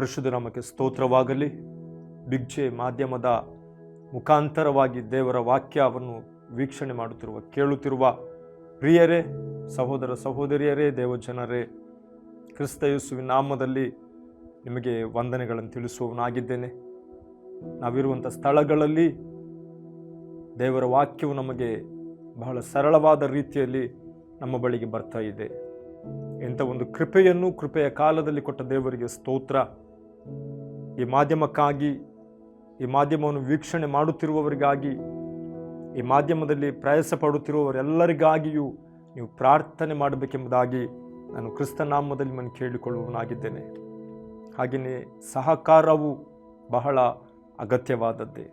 ಪರಿಶುದ್ಧ ನಮಗೆ ಸ್ತೋತ್ರವಾಗಲಿ. ಬಿಗ್ಜೆ ಮಾಧ್ಯಮದ ಮುಖಾಂತರವಾಗಿ ದೇವರ ವಾಕ್ಯವನ್ನು ವೀಕ್ಷಣೆ ಮಾಡುತ್ತಿರುವ, ಕೇಳುತ್ತಿರುವ ಪ್ರಿಯರೇ, ಸಹೋದರ ಸಹೋದರಿಯರೇ, ದೇವಜನರೇ, ಕ್ರಿಸ್ತ ಯೇಸುವಿನ ನಾಮದಲ್ಲಿ ನಿಮಗೆ ವಂದನೆಗಳನ್ನು ತಿಳಿಸುವವನಾಗಿದ್ದೇನೆ. ನಾವಿರುವಂಥ ಸ್ಥಳಗಳಲ್ಲಿ ದೇವರ ವಾಕ್ಯವು ನಮಗೆ ಬಹಳ ಸರಳವಾದ ರೀತಿಯಲ್ಲಿ ನಮ್ಮ ಬಳಿಗೆ ಬರ್ತಾ ಇದೆ. ಇಂಥ ಒಂದು ಕೃಪೆಯನ್ನು, ಕೃಪೆಯ ಕಾಲದಲ್ಲಿ ಕೊಟ್ಟ ದೇವರಿಗೆ ಸ್ತೋತ್ರ. ಈ ಮಾಧ್ಯಮಕ್ಕಾಗಿ, ಈ ಮಾಧ್ಯಮವನ್ನು ವೀಕ್ಷಣೆ ಮಾಡುತ್ತಿರುವವರಿಗಾಗಿ, ಈ ಮಾಧ್ಯಮದಲ್ಲಿ ಪ್ರಯಾಸ ಪಡುತ್ತಿರುವವರೆಲ್ಲರಿಗಾಗಿಯೂ ನೀವು ಪ್ರಾರ್ಥನೆ ಮಾಡಬೇಕೆಂಬುದಾಗಿ ನಾನು ಕ್ರಿಸ್ತನಾಮದಲ್ಲಿ ನಾನು ಕೇಳಿಕೊಳ್ಳುವವನಾಗಿದ್ದೇನೆ. ಹಾಗೆಯೇ ಸಹಕಾರವು ಬಹಳ ಅಗತ್ಯವಾದದ್ದೇ.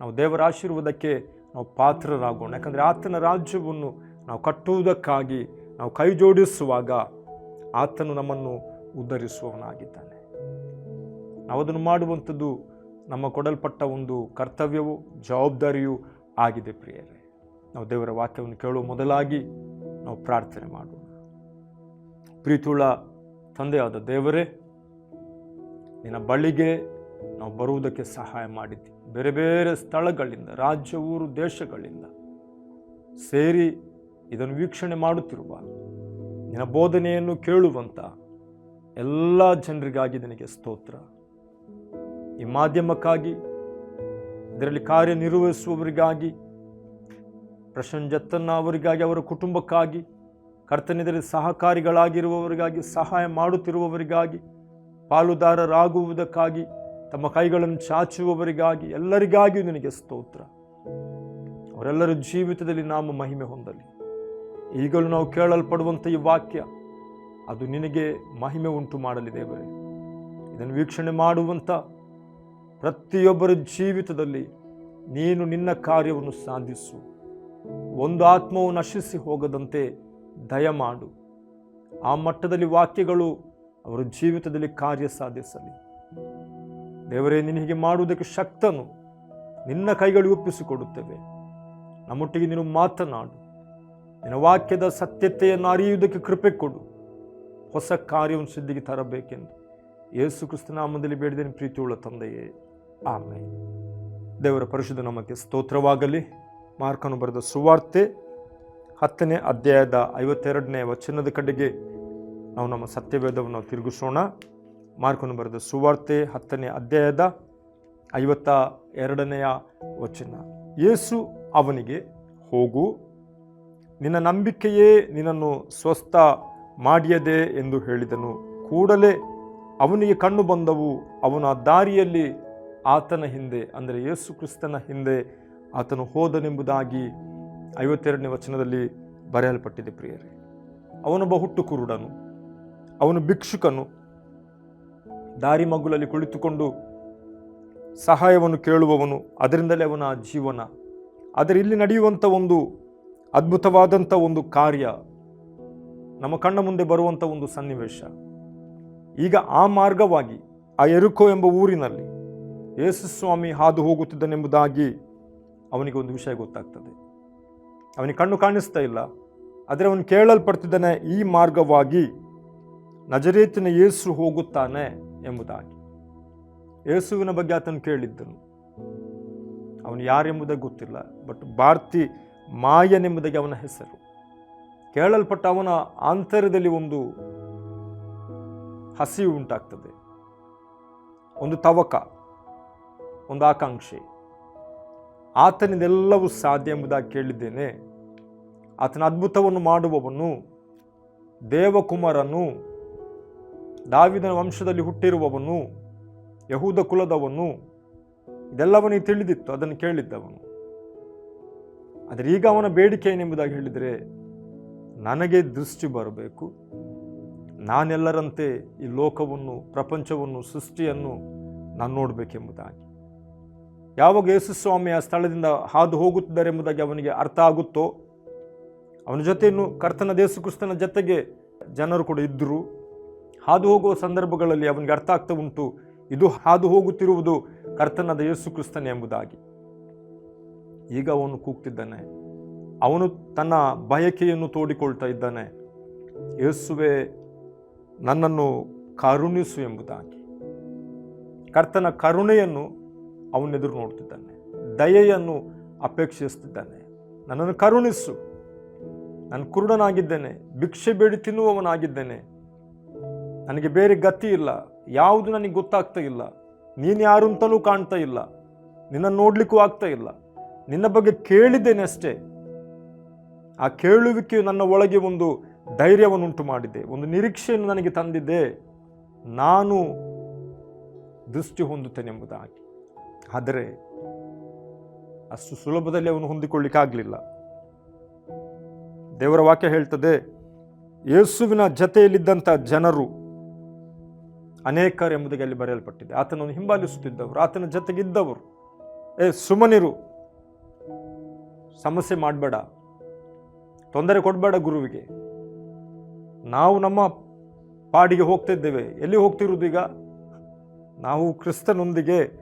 ನಾವು ದೇವರ ಆಶೀರ್ವಾದಕ್ಕೆ ನಾವು ಪಾತ್ರರಾಗೋಣ. ಯಾಕಂದರೆ ಆತನ ರಾಜ್ಯವನ್ನು ನಾವು ಕಟ್ಟುವುದಕ್ಕಾಗಿ ನಾವು ಕೈ ಜೋಡಿಸುವಾಗ ಆತನು ನಮ್ಮನ್ನು ಉದ್ಧರಿಸುವವನಾಗಿದ್ದಾನೆ ನಾವು ಅದನ್ನು ಮಾಡುವಂಥದ್ದು ನಮ್ಮ ಕೊಡಲ್ಪಟ್ಟ ಒಂದು ಕರ್ತವ್ಯವು, ಜವಾಬ್ದಾರಿಯೂ ಆಗಿದೆ ಪ್ರಿಯರೇ. ನಾವು ದೇವರ ವಾಕ್ಯವನ್ನು ಕೇಳುವ ಮೊದಲಾಗಿ ನಾವು ಪ್ರಾರ್ಥನೆ ಮಾಡೋಣ. ಪ್ರೀತಿಯುಳ್ಳ ತಂದೆಯಾದ ದೇವರೇ, ನಿನ್ನ ಬಳಿಗೆ ನಾವು ಬರುವುದಕ್ಕೆ ಸಹಾಯ ಮಾಡಿದ್ದಿ ಬೇರೆ ಬೇರೆ ಸ್ಥಳಗಳಿಂದ, ರಾಜ್ಯ, ಊರು, ದೇಶಗಳಿಂದ ಸೇರಿ ಇದನ್ನು ವೀಕ್ಷಣೆ ಮಾಡುತ್ತಿರುವ, ನಿನ್ನ ಬೋಧನೆಯನ್ನು ಕೇಳುವಂಥ ಎಲ್ಲ ಜನರಿಗಾಗಿ ನಿನಗೆ ಸ್ತೋತ್ರ. ಈ ಮಾಧ್ಯಮಕ್ಕಾಗಿ, ಇದರಲ್ಲಿ ಕಾರ್ಯನಿರ್ವಹಿಸುವವರಿಗಾಗಿ ಪ್ರಶಂಜತ್ತನ್ನ ಅವರಿಗಾಗಿ, ಅವರ ಕುಟುಂಬಕ್ಕಾಗಿ ಕರ್ತನಿದರಲ್ಲಿ ಸಹಕಾರಿಗಳಾಗಿರುವವರಿಗಾಗಿ, ಸಹಾಯ ಮಾಡುತ್ತಿರುವವರಿಗಾಗಿ, ಪಾಲುದಾರರಾಗುವುದಕ್ಕಾಗಿ, ತಮ್ಮ ಕೈಗಳನ್ನು ಚಾಚುವವರಿಗಾಗಿ ಎಲ್ಲರಿಗಾಗಿಯೂ ನಿನಗೆ ಸ್ತೋತ್ರ. ಅವರೆಲ್ಲರ ಜೀವಿತದಲ್ಲಿ ನಾಮ ಮಹಿಮೆ ಹೊಂದಲಿ. ಈಗಲೂ ನಾವು ಕೇಳಲ್ಪಡುವಂಥ ಈ ವಾಕ್ಯ, ಅದು ನಿನಗೆ ಮಹಿಮೆ ಉಂಟು ಮಾಡಲಿ ಇದನ್ನು ವೀಕ್ಷಣೆ ಮಾಡುವಂಥ ಪ್ರತಿಯೊಬ್ಬರ ಜೀವಿತದಲ್ಲಿ ನೀನು ನಿನ್ನ ಕಾರ್ಯವನ್ನು ಸಾಧಿಸು. ಒಂದು ಆತ್ಮವು ನಶಿಸಿ ಹೋಗದಂತೆ ದಯಮಾಡು ಆ ಮಟ್ಟದಲ್ಲಿ ವಾಕ್ಯಗಳು ಅವರ ಜೀವಿತದಲ್ಲಿ ಕಾರ್ಯ ಸಾಧಿಸಲಿ. ದೇವರೇ, ನಿನಗೆ ಮಾಡುವುದಕ್ಕೆ ಶಕ್ತನು ನಿನ್ನ ಕೈಗಳು ಒಪ್ಪಿಸಿಕೊಡುತ್ತೇವೆ. ನಮ್ಮೊಟ್ಟಿಗೆ ನೀನು ಮಾತನಾಡು. ನಿನ್ನ ವಾಕ್ಯದ ಸತ್ಯತೆಯನ್ನು ಅರಿಯುವುದಕ್ಕೆ ಕೃಪೆ ಕೊಡು. ಹೊಸ ಕಾರ್ಯವನ್ನು ಸಿದ್ಧಿಗೆ ತರಬೇಕೆಂದು. ಯೇಸು ಕ್ರಿಸ್ತನಾಮದಲ್ಲಿ ಬೇಡಿದ್ದೇನೆ, ಪ್ರೀತಿಯುಳ್ಳ ತಂದೆಯೇ. ಆಮೇಲೆ ದೇವರ ಪರಿಶುದ್ಧ ನಮಗೆ ಸ್ತೋತ್ರವಾಗಲಿ. ಮಾರ್ಕನು ಬರೆದ ಸುವಾರ್ತೆ ಹತ್ತನೇ ಅಧ್ಯಾಯದ ಐವತ್ತೆರಡನೇ ವಚನದ ಕಡೆಗೆ ನಾವು ನಮ್ಮ ಸತ್ಯವೇದವನ್ನು ತಿರುಗಿಸೋಣ. ಮಾರ್ಕನು ಬರೆದ ಸುವಾರ್ತೆ ಹತ್ತನೇ ಅಧ್ಯಾಯದ ಐವತ್ತ ಎರಡನೆಯ ವಚನ. ಯೇಸು ಅವನಿಗೆ, ಹೋಗು, ನಿನ್ನ ನಂಬಿಕೆಯೇ ನಿನ್ನನ್ನು ಸ್ವಸ್ಥ ಮಾಡಿಯದೆ ಎಂದು ಹೇಳಿದನು. ಕೂಡಲೇ ಅವನಿಗೆ ಕಣ್ಣು ಬಂದವು, ಅವನ ದಾರಿಯಲ್ಲಿ ಆತನ ಹಿಂದೆ, ಅಂದರೆ ಯೇಸು ಕ್ರಿಸ್ತನ ಹಿಂದೆ ಆತನು ಹೋದನೆಂಬುದಾಗಿ ಐವತ್ತೆರಡನೇ ವಚನದಲ್ಲಿ ಬರೆಯಲ್ಪಟ್ಟಿದೆ ಪ್ರಿಯರೇ. ಅವನೊಬ್ಬ ಹುಟ್ಟು ಕುರುಡನು ಅವನು ಭಿಕ್ಷುಕನು. ದಾರಿ ಮಗ್ಗುಲಲ್ಲಿ ಕುಳಿತುಕೊಂಡು ಸಹಾಯವನ್ನು ಕೇಳುವವನು, ಅದರಿಂದಲೇ ಅವನ ಜೀವನ. ಆದರೆ ಇಲ್ಲಿ ನಡೆಯುವಂಥ ಒಂದು ಅದ್ಭುತವಾದಂಥ ಒಂದು ಕಾರ್ಯ, ನಮ್ಮ ಕಣ್ಣ ಮುಂದೆ ಬರುವಂಥ ಒಂದು ಸನ್ನಿವೇಶ. ಈಗ ಆ ಮಾರ್ಗವಾಗಿ, ಆ ಎರುಕೋ ಎಂಬ ಊರಿನಲ್ಲಿ ಯೇಸುಸ್ವಾಮಿ ಹಾದು ಹೋಗುತ್ತಿದ್ದನೆಂಬುದಾಗಿ ಅವನಿಗೆ ಒಂದು ವಿಷಯ ಗೊತ್ತಾಗ್ತದೆ. ಅವನಿಗೆ ಕಣ್ಣು ಕಾಣಿಸ್ತಾ ಇಲ್ಲ. ಆದರೆ ಅವನು ಕೇಳಲ್ಪಡ್ತಿದ್ದಾನೆ, ಈ ಮಾರ್ಗವಾಗಿ ನಜರೇತಿನ ಯೇಸು ಹೋಗುತ್ತಾನೆ ಎಂಬುದಾಗಿ. ಯೇಸುವಿನ ಬಗ್ಗೆ ಆತನು ಕೇಳಿದ್ದನು. ಅವನು ಯಾರೆಂಬುದಾಗಿ ಗೊತ್ತಿಲ್ಲ ಬಟ್ ಭಾರತಿ ಮಾಯನೆಂಬುದಾಗಿ ಅವನ ಹೆಸರು. ಕೇಳಲ್ಪಟ್ಟ ಅವನ ಆಂತರ್ಯದಲ್ಲಿ ಒಂದು ಹಸಿವು ಉಂಟಾಗ್ತದೆ. ಒಂದು ತವಕ. ಒಂದು ಆಕಾಂಕ್ಷೆ ಆತನಿದೆಲ್ಲವೂ ಸಾಧ್ಯ ಎಂಬುದಾಗಿ ಕೇಳಿದ್ದೇನೆ. ಆತನ ಅದ್ಭುತವನ್ನು ಮಾಡುವವನು ದೇವಕುಮಾರನು. ದಾವಿದನ ವಂಶದಲ್ಲಿ ಹುಟ್ಟಿರುವವನು. ಯಹೂದ ಕುಲದವನು. ಇದೆಲ್ಲವನಿಗೆ ತಿಳಿದಿತ್ತು, ಅದನ್ನು ಕೇಳಿದ್ದವನು. ಆದರೆ ಈಗ ಅವನ ಬೇಡಿಕೆ ಏನೆಂಬುದಾಗಿ ಹೇಳಿದರೆ, ನನಗೆ ದೃಷ್ಟಿ ಬರಬೇಕು. ನಾನೆಲ್ಲರಂತೆ ಈ ಲೋಕವನ್ನು, ಪ್ರಪಂಚವನ್ನು, ಸೃಷ್ಟಿಯನ್ನು ನಾನು ನೋಡಬೇಕೆಂಬುದಾಗಿ. ಯಾವಾಗ ಯೇಸುಸ್ವಾಮಿಯ ಸ್ಥಳದಿಂದ ಹಾದು ಹೋಗುತ್ತಿದ್ದಾರೆ ಎಂಬುದಾಗಿ ಅವನಿಗೆ ಅರ್ಥ ಆಗುತ್ತೋ, ಅವನ ಜೊತೆಯನ್ನು ಕರ್ತನ ದೇಸು ಕ್ರಿಸ್ತನ ಜೊತೆಗೆ ಜನರು ಕೂಡ ಇದ್ದರು. ಹಾದು ಹೋಗುವ ಸಂದರ್ಭಗಳಲ್ಲಿ ಅವನಿಗೆ ಅರ್ಥ ಆಗ್ತಾ ಉಂಟು, ಇದು ಹಾದು ಹೋಗುತ್ತಿರುವುದು ಕರ್ತನದ ಯೇಸು ಕ್ರಿಸ್ತನೇ ಎಂಬುದಾಗಿ. ಈಗ ಅವನು ಕೂಗ್ತಿದ್ದಾನೆ. ಅವನು ತನ್ನ ಬಯಕೆಯನ್ನು ತೋಡಿಕೊಳ್ತಾ ಇದ್ದಾನೆ. ಯೇಸುವೆ, ನನ್ನನ್ನು ಕರುಣಿಸು ಎಂಬುದಾಗಿ. ಕರ್ತನ ಕರುಣೆಯನ್ನು ಅವನೆದುರು ನೋಡ್ತಿದ್ದಾನೆ. ದಯೆಯನ್ನು ಅಪೇಕ್ಷಿಸ್ತಿದ್ದಾನೆ. ನನ್ನನ್ನು ಕರುಣಿಸು. ನಾನು ಕುರುಡನಾಗಿದ್ದೇನೆ. ಭಿಕ್ಷೆ ಬೇಡಿ ತಿನ್ನುವವನಾಗಿದ್ದೇನೆ. ನನಗೆ ಬೇರೆ ಗತಿ ಇಲ್ಲ. ಯಾವುದು ನನಗೆ ಗೊತ್ತಾಗ್ತಾ ಇಲ್ಲ. ನೀನು ಯಾರು ಅಂತಲೂ ಕಾಣ್ತಾ ಇಲ್ಲ. ನಿನ್ನನ್ನು ನೋಡ್ಲಿಕ್ಕೂ ಆಗ್ತಾ ಇಲ್ಲ. ನಿನ್ನ ಬಗ್ಗೆ ಕೇಳಿದ್ದೇನೆ ಅಷ್ಟೇ. ಆ ಕೇಳುವಿಕೆಯು ನನ್ನ ಒಳಗೆ ಒಂದು ಧೈರ್ಯವನ್ನುಂಟು ಮಾಡಿದೆ. ಒಂದು ನಿರೀಕ್ಷೆಯನ್ನು ನನಗೆ ತಂದಿದೆ. ನಾನು ದೃಷ್ಟಿ ಹೊಂದುತ್ತೇನೆಂಬುದಾಗಿ. ಆದರೆ ಅಷ್ಟು ಸುಲಭದಲ್ಲಿ ಅವನು ಹೊಂದಿಕೊಳ್ಳಿಕ್ಕಾಗಲಿಲ್ಲ. ದೇವರ ವಾಕ್ಯ ಹೇಳ್ತದೆ, ಯೇಸುವಿನ ಜತೆಯಲ್ಲಿದ್ದಂಥ ಜನರು ಅನೇಕರು ಎಂಬುದಾಗಿ ಅಲ್ಲಿ ಬರೆಯಲ್ಪಟ್ಟಿದೆ. ಆತನನ್ನು ಹಿಂಬಾಲಿಸುತ್ತಿದ್ದವರು, ಆತನ ಜೊತೆಗಿದ್ದವರು. ಏ ಸುಮನಿರು ಸಮಸ್ಯೆ ಮಾಡಬೇಡ. ತೊಂದರೆ ಕೊಡಬೇಡ ಗುರುವಿಗೆ. ನಾವು ನಮ್ಮ ಪಾಡಿಗೆ ಹೋಗ್ತಿದ್ದೇವೆ ಎಲ್ಲಿ ಹೋಗ್ತಿರುವುದು ಈಗ? ನಾವು ಕ್ರಿಸ್ತನೊಂದಿಗೆ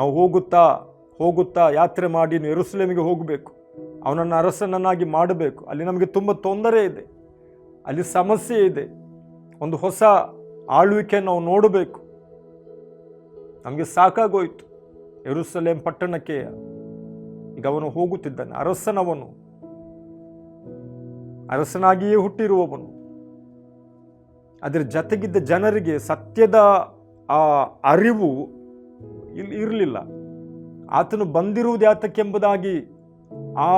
ನಾವು ಹೋಗುತ್ತಾ ಹೋಗುತ್ತಾ ಯಾತ್ರೆ ಮಾಡಿ ಎರುಸಲೇಮಿಗೆ ಹೋಗಬೇಕು. ಅವನನ್ನು ಅರಸನನ್ನಾಗಿ ಮಾಡಬೇಕು. ಅಲ್ಲಿ ನಮಗೆ ತುಂಬ ತೊಂದರೆ ಇದೆ. ಅಲ್ಲಿ ಸಮಸ್ಯೆ ಇದೆ. ಒಂದು ಹೊಸ ಆಳ್ವಿಕೆಯನ್ನು ನಾವು ನೋಡಬೇಕು. ನಮಗೆ ಸಾಕಾಗೋಯ್ತು. ಎರುಸಲೇಮ್ ಪಟ್ಟಣಕ್ಕೆ ಈಗ ಅವನು ಹೋಗುತ್ತಿದ್ದಾನೆ. ಅರಸನವನು. ಅರಸನಾಗಿಯೇ ಹುಟ್ಟಿರುವವನು. ಅದರ ಜತೆಗಿದ್ದ ಜನರಿಗೆ ಸತ್ಯದ ಆ ಅರಿವು ಇಲ್ಲಿ ಇರಲಿಲ್ಲ. ಆತನು ಬಂದಿರುವುದು ಯಾತಕ್ಕೆಂಬುದಾಗಿ ಆ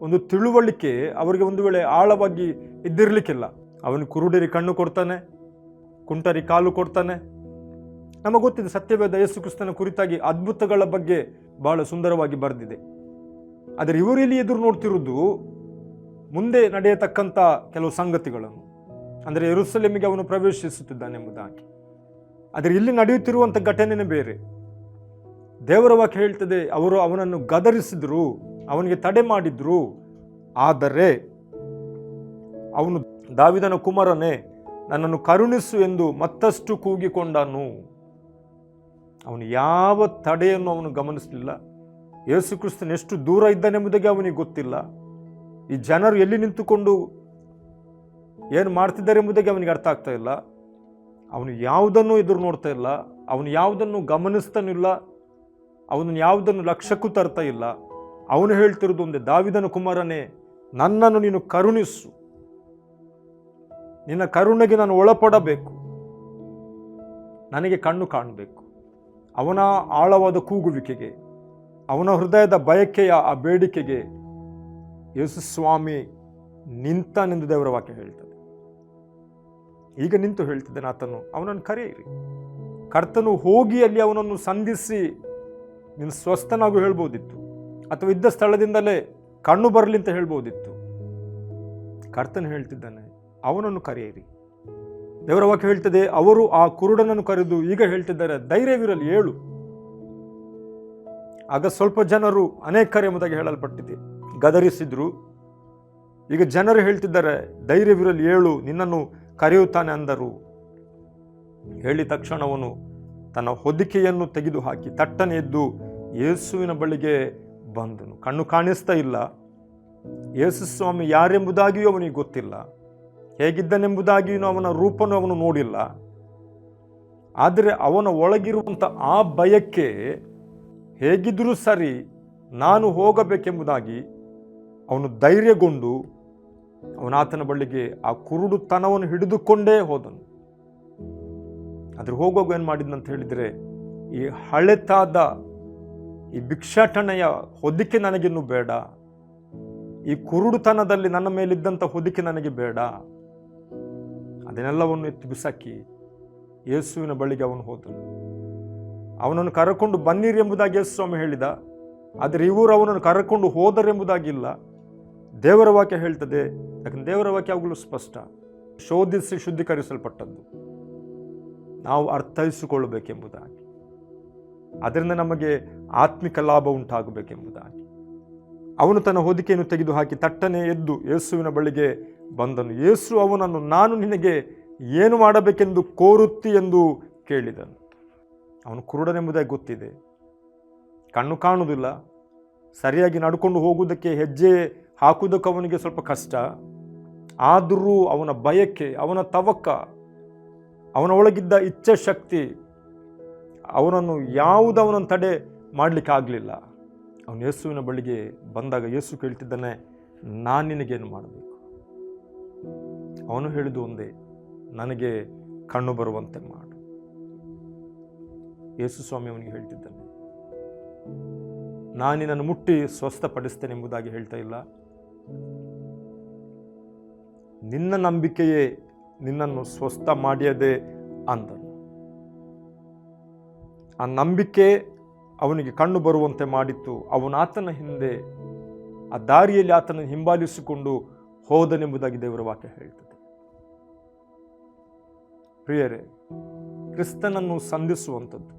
ಒಂದು ತಿಳುವಳಿಕೆ ಅವರಿಗೆ ಒಂದು ವೇಳೆ ಆಳವಾಗಿ ಇದ್ದಿರಲಿಕ್ಕಿಲ್ಲ. ಅವನು ಕುರುಡರಿ ಕಣ್ಣು ಕೊಡ್ತಾನೆ, ಕುಂಟರಿ ಕಾಲು ಕೊಡ್ತಾನೆ. ನಮಗೆ ಗೊತ್ತಿದೆ ಸತ್ಯವೇದ ಯೇಸು ಕ್ರಿಸ್ತನ ಕುರಿತಾಗಿ ಅದ್ಭುತಗಳ ಬಗ್ಗೆ ಬಹಳ ಸುಂದರವಾಗಿ ಬರೆದಿದೆ. ಆದರೆ ಇವರಿಲ್ಲಿ ಎದುರು ನೋಡ್ತಿರುವುದು ಮುಂದೆ ನಡೆಯತಕ್ಕಂಥ ಕೆಲವು ಸಂಗತಿಗಳನ್ನು. ಅಂದರೆ ಎರುಸಲೇಮಿಗೆ ಅವನು ಪ್ರವೇಶಿಸುತ್ತಿದ್ದಾನೆಂಬುದಾಗಿ. ಆದರೆ ಇಲ್ಲಿ ನಡೆಯುತ್ತಿರುವಂಥ ಘಟನೆನೇ ಬೇರೆ. ದೇವರ ವಾಕ್ಯ ಹೇಳ್ತದೆ, ಅವರು ಅವನನ್ನು ಗದರಿಸಿದ್ರು, ಅವನಿಗೆ ತಡೆ ಮಾಡಿದ್ರು, ಆದರೆ ಅವನು ದಾವಿದನ ಕುಮಾರನೇ, ನನ್ನನ್ನು ಕರುಣಿಸು ಎಂದು ಮತ್ತಷ್ಟು ಕೂಗಿಕೊಂಡನು. ಅವನು ಯಾವ ತಡೆಯನ್ನು ಅವನು ಗಮನಿಸಲಿಲ್ಲ. ಯೇಸು ಕ್ರಿಸ್ತನ್ ಎಷ್ಟು ದೂರ ಇದ್ದಾನೆಂಬುದಾಗಿ ಅವನಿಗೆ ಗೊತ್ತಿಲ್ಲ. ಈ ಜನರು ಎಲ್ಲಿ ನಿಂತುಕೊಂಡು ಏನು ಮಾಡ್ತಿದ್ದಾರೆ ಎಂಬುದಾಗಿ ಅವನಿಗೆ ಅರ್ಥ ಆಗ್ತಾ ಇಲ್ಲ. ಅವನು ಯಾವುದನ್ನು ಎದುರು ನೋಡ್ತಾ ಇಲ್ಲ, ಅವನು ಯಾವುದನ್ನು ಗಮನಿಸ್ತಾನಿಲ್ಲ, ಅವನು ಯಾವುದನ್ನು ಲಕ್ಷ್ಯಕ್ಕೂ ತರ್ತಾ ಇಲ್ಲ. ಅವನು ಹೇಳ್ತಿರೋದು ಒಂದೇ, ದಾವಿದನ ಕುಮಾರನೇ, ನನ್ನನ್ನು ನೀನು ಕರುಣಿಸು. ನಿನ್ನ ಕರುಣೆಗೆ ನಾನು ಒಳಪಡಬೇಕು. ನನಗೆ ಕಣ್ಣು ಕಾಣಬೇಕು. ಅವನ ಆಳವಾದ ಕೂಗುವಿಕೆಗೆ, ಅವನ ಹೃದಯದ ಬಯಕೆಯ ಆ ಬೇಡಿಕೆಗೆ ಯೇಸುಸ್ವಾಮಿ ನಿಂತಾನೆಂದು ದೇವರ ವಾಕ್ಯ ಹೇಳ್ತದೆ ಈಗ ನಿಂತು ಹೇಳ್ತಿದ್ದಾನೆ ಆತನು, ಅವನನ್ನು ಕರೆಯಿರಿ. ಕರ್ತನು ಹೋಗಿ ಅಲ್ಲಿ ಅವನನ್ನು ಸಂಧಿಸಿ ನೀನು ಸ್ವಸ್ಥನಾಗೂ ಹೇಳ್ಬೋದಿತ್ತು, ಅಥವಾ ಇದ್ದ ಸ್ಥಳದಿಂದಲೇ ಕಣ್ಣು ಬರಲಿ ಅಂತ ಹೇಳ್ಬೋದಿತ್ತು. ಕರ್ತನು ಹೇಳ್ತಿದ್ದಾನೆ, ಅವನನ್ನು ಕರೆಯಿರಿ. ದೇವರ ವಾಕ್ಯ ಹೇಳ್ತದೆ, ಅವರು ಆ ಕುರುಡನನ್ನು ಕರೆದು ಈಗ ಹೇಳ್ತಿದ್ದಾರೆ, ಧೈರ್ಯವಿರಲಿ ಏಳು ಆಗ ಸ್ವಲ್ಪ ಜನರು ಅನೇಕರು ಎಂಬುದಾಗಿ ಹೇಳಲ್ಪಟ್ಟಿದೆ. ಗದರಿಸಿದ್ರು. ಈಗ ಜನರು ಹೇಳ್ತಿದ್ದಾರೆ, ಧೈರ್ಯವಿರಲಿ ಏಳು ನಿನ್ನನ್ನು ಕರೆಯುತ್ತಾನೆ ಅಂದರು. ಹೇಳಿದ ತಕ್ಷಣವನು ತನ್ನ ಹೊದಿಕೆಯನ್ನು ತೆಗೆದು ಹಾಕಿ ತಟ್ಟನೆ ಎದ್ದು ಯೇಸುವಿನ ಬಳಿಗೆ ಬಂದನು. ಕಣ್ಣು ಕಾಣಿಸ್ತಾ ಇಲ್ಲ. ಯೇಸು ಸ್ವಾಮಿ ಯಾರೆಂಬುದಾಗಿಯೂ ಅವನಿಗೆ ಗೊತ್ತಿಲ್ಲ. ಹೇಗಿದ್ದನೆಂಬುದಾಗಿಯೂ ಅವನ ರೂಪನು ಅವನು ನೋಡಿಲ್ಲ. ಆದರೆ ಅವನ ಒಳಗಿರುವಂಥ ಆ ಭಯಕ್ಕೆ ಹೇಗಿದ್ದರೂ ಸರಿ ನಾನು ಹೋಗಬೇಕೆಂಬುದಾಗಿ ಅವನು ಧೈರ್ಯಗೊಂಡು ಅವನಾತನ ಬಳಿಗೆ ಆ ಕುರುಡುತನವನ್ನು ಹಿಡಿದುಕೊಂಡೇ ಹೋದನು. ಅದ್ರ ಹೋಗುವಾಗ ಏನು ಮಾಡಿದ್ನಂತ ಹೇಳಿದರೆ, ಈ ಹಳೆತಾದ ಈ ಭಿಕ್ಷಾಟನೆಯ ಹೊದಿಕೆ ನನಗಿನ್ನೂ ಬೇಡ. ಈ ಕುರುಡುತನದಲ್ಲಿ ನನ್ನ ಮೇಲಿದ್ದಂಥ ಹೊದಿಕೆ ನನಗೆ ಬೇಡ. ಅದನ್ನೆಲ್ಲವನ್ನು ಎತ್ತಿ ಬಿಸಾಕಿ ಯೇಸುವಿನ ಬಳಿಗೆ ಅವನು ಹೋದನು. ಅವನನ್ನು ಕರಕೊಂಡು ಬನ್ನಿರಿ ಎಂಬುದಾಗಿ ಯೇಸು ಸ್ವಾಮಿ ಹೇಳಿದ. ಆದರೆ ಇವರು ಅವನನ್ನು ಕರಕೊಂಡು ಹೋದರೆಂಬುದಾಗಿಲ್ಲ ದೇವರ ವಾಕ್ಯ ಹೇಳ್ತದೆ, ಯಾಕಂದ್ರೆ ದೇವರ ವಾಕ್ಯ ಯಾವಾಗಲೂ ಸ್ಪಷ್ಟ. ಶೋಧಿಸಿ ಶುದ್ಧೀಕರಿಸಲ್ಪಟ್ಟದ್ದು. ನಾವು ಅರ್ಥೈಸಿಕೊಳ್ಳಬೇಕೆಂಬುದಾಗಿ. ಅದರಿಂದ ನಮಗೆ ಆತ್ಮಿಕ ಲಾಭ ಉಂಟಾಗಬೇಕೆಂಬುದಾಗಿ. ಅವನು ತನ್ನ ಹೊದಿಕೆಯನ್ನು ತೆಗೆದುಹಾಕಿ ತಟ್ಟನೆ ಎದ್ದು ಯೇಸುವಿನ ಬಳಿಗೆ ಬಂದನು. ಯೇಸು ಅವನನ್ನು, ನಾನು ನಿನಗೆ ಏನು ಮಾಡಬೇಕೆಂದು ಕೋರುತ್ತಿ ಎಂದು ಕೇಳಿದನು. ಅವನು ಕುರುಡನೆಂಬುದಾಗಿ ಗೊತ್ತಿದೆ. ಕಣ್ಣು ಕಾಣುವುದಿಲ್ಲ. ಸರಿಯಾಗಿ ನಡ್ಕೊಂಡು ಹೋಗುವುದಕ್ಕೆ ಹೆಜ್ಜೆ ಹಾಕುವುದಕ್ಕೆ ಅವನಿಗೆ ಸ್ವಲ್ಪ ಕಷ್ಟ. ಆದರೂ ಅವನ ಬಯಕೆ, ಅವನ ತವಕ, ಅವನ ಒಳಗಿದ್ದ ಇಚ್ಛಾಶಕ್ತಿ ಅವನನ್ನು ಯಾವುದವನನ್ನು ತಡೆ ಮಾಡಲಿಕ್ಕೆ ಆಗಲಿಲ್ಲ. ಅವನು ಯೇಸುವಿನ ಬಳಿಗೆ ಬಂದಾಗ ಯೇಸು ಕೇಳ್ತಿದ್ದಾನೆ, ನಾನು ನಿನಗೇನು ಮಾಡಬೇಕು? ಅವನು ಹೇಳಿದ್ದು ಒಂದೇ, ನನಗೆ ಕಣ್ಣು ಬರುವಂತೆ ಮಾಡು. ಯೇಸು ಸ್ವಾಮಿ ಅವನಿಗೆ ಹೇಳ್ತಿದ್ದಾನೆ ನಾನು ನಿನ್ನನ್ನು ಮುಟ್ಟಿ ಸ್ವಸ್ಥಪಡಿಸ್ತೇನೆ ಎಂಬುದಾಗಿ ಹೇಳ್ತಾ ಇಲ್ಲ. ನಿನ್ನ ನಂಬಿಕೆಯೇ ನಿನ್ನನ್ನು ಸ್ವಸ್ಥ ಮಾಡಿಯದೆ ಅಂದನು. ಆ ನಂಬಿಕೆ ಅವನಿಗೆ ಕಣ್ಣು ಬರುವಂತೆ ಮಾಡಿತ್ತು ಅವನು ಆತನ ಹಿಂದೆ, ಆ ದಾರಿಯಲ್ಲಿ ಆತನ ಹಿಂಬಾಲಿಸಿಕೊಂಡು ಹೋದನೆಂಬುದಾಗಿ ದೇವರ ವಾಕ್ಯ ಹೇಳ್ತದೆ ಪ್ರಿಯರೇ, ಕ್ರಿಸ್ತನನ್ನು ಸಂಧಿಸುವಂಥದ್ದು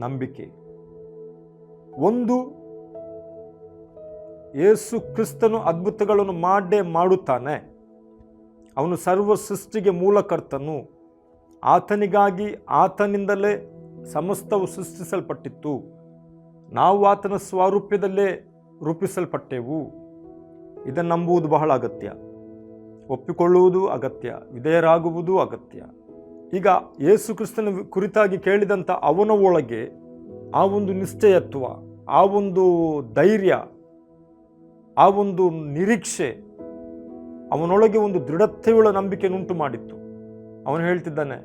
ನಂಬಿಕೆ. ಒಂದು ಯೇಸು ಕ್ರಿಸ್ತನು ಅದ್ಭುತಗಳನ್ನು ಮಾಡೇ ಮಾಡುತ್ತಾನೆ. ಅವನು ಸರ್ವ ಸೃಷ್ಟಿಗೆ ಮೂಲಕರ್ತನು. ಆತನಿಗಾಗಿ ಆತನಿಂದಲೇ ಸಮಸ್ತವು ಸೃಷ್ಟಿಸಲ್ಪಟ್ಟಿತ್ತು. ನಾವು ಆತನ ಸ್ವಾರೂಪ್ಯದಲ್ಲೇ ರೂಪಿಸಲ್ಪಟ್ಟೆವು. ಇದನ್ನು ನಂಬುವುದು ಬಹಳ ಅಗತ್ಯ. ಒಪ್ಪಿಕೊಳ್ಳುವುದು ಅಗತ್ಯ. ವಿಧೇಯರಾಗುವುದು ಅಗತ್ಯ. ಈಗ ಯೇಸು ಕ್ರಿಸ್ತನ ಕುರಿತಾಗಿ ಕೇಳಿದಂಥ ಅವನ ಒಳಗೆ ಆ ಒಂದು ನಿಶ್ಚಯತ್ವ ಆ ಒಂದು ಧೈರ್ಯ ಆ ಒಂದು ನಿರೀಕ್ಷೆ, ಅವನೊಳಗೆ ಒಂದು ದೃಢತೆಯುಳ್ಳ ನಂಬಿಕೆಯನ್ನುಂಟು ಮಾಡಿತ್ತು. ಅವನು ಹೇಳ್ತಿದ್ದಾನೆ,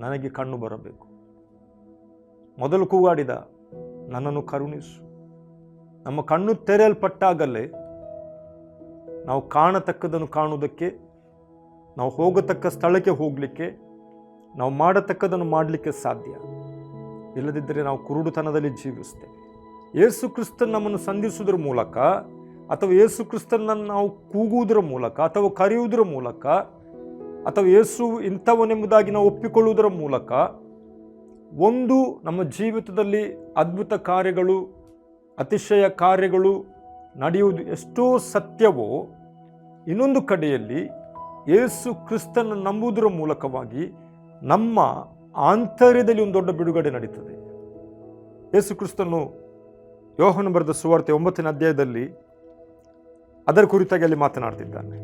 ನನಗೆ ಕಣ್ಣು ಬರಬೇಕು. ಮೊದಲು ಕೂಗಾಡಿದ, ನನ್ನನ್ನು ಕರುಣಿಸು. ನಮ್ಮ ಕಣ್ಣು ತೆರೆಯಲ್ಪಟ್ಟಾಗಲೇ ನಾವು ಕಾಣತಕ್ಕದನ್ನು ಕಾಣುವುದಕ್ಕೆ, ನಾವು ಹೋಗತಕ್ಕ ಸ್ಥಳಕ್ಕೆ ಹೋಗಲಿಕ್ಕೆ, ನಾವು ಮಾಡತಕ್ಕದನ್ನು ಮಾಡಲಿಕ್ಕೆ ಸಾಧ್ಯ. ಇಲ್ಲದಿದ್ದರೆ ನಾವು ಕುರುಡುತನದಲ್ಲಿ ಜೀವಿಸ್ತೇವೆ ಯೇಸು ಕ್ರಿಸ್ತನ್ ನಮ್ಮನ್ನು ಸಂಧಿಸುವುದರ ಮೂಲಕ ಅಥವಾ ಯೇಸು ಕ್ರಿಸ್ತನನ್ನು ನಾವು ಕೂಗುವುದರ ಮೂಲಕ ಅಥವಾ ಕರೆಯುವುದರ ಮೂಲಕ ಅಥವಾ ಯೇಸು ಇಂಥವನೆಂಬುದಾಗಿ ನಾವು ಒಪ್ಪಿಕೊಳ್ಳುವುದರ ಮೂಲಕ ಒಂದು ನಮ್ಮ ಜೀವಿತದಲ್ಲಿ ಅದ್ಭುತ ಕಾರ್ಯಗಳು, ಅತಿಶಯ ಕಾರ್ಯಗಳು ನಡೆಯುವುದು ಎಷ್ಟೋ ಸತ್ಯವೋ, ಇನ್ನೊಂದು ಕಡೆಯಲ್ಲಿ ಯೇಸು ಕ್ರಿಸ್ತನ ನಂಬುವುದರ ಮೂಲಕವಾಗಿ ನಮ್ಮ ಆಂತರ್ಯದಲ್ಲಿ ಒಂದು ದೊಡ್ಡ ಬಿಡುಗಡೆ ನಡೀತದೆ. ಯೇಸು ಕ್ರಿಸ್ತನು ಯೋಹನ ಬರೆದ ಸುವಾರ್ತೆ ಒಂಬತ್ತನೇ ಅಧ್ಯಾಯದಲ್ಲಿ ಅದರ ಕುರಿತಾಗಿ ಅಲ್ಲಿ ಮಾತನಾಡ್ತಿದ್ದಾನೆ.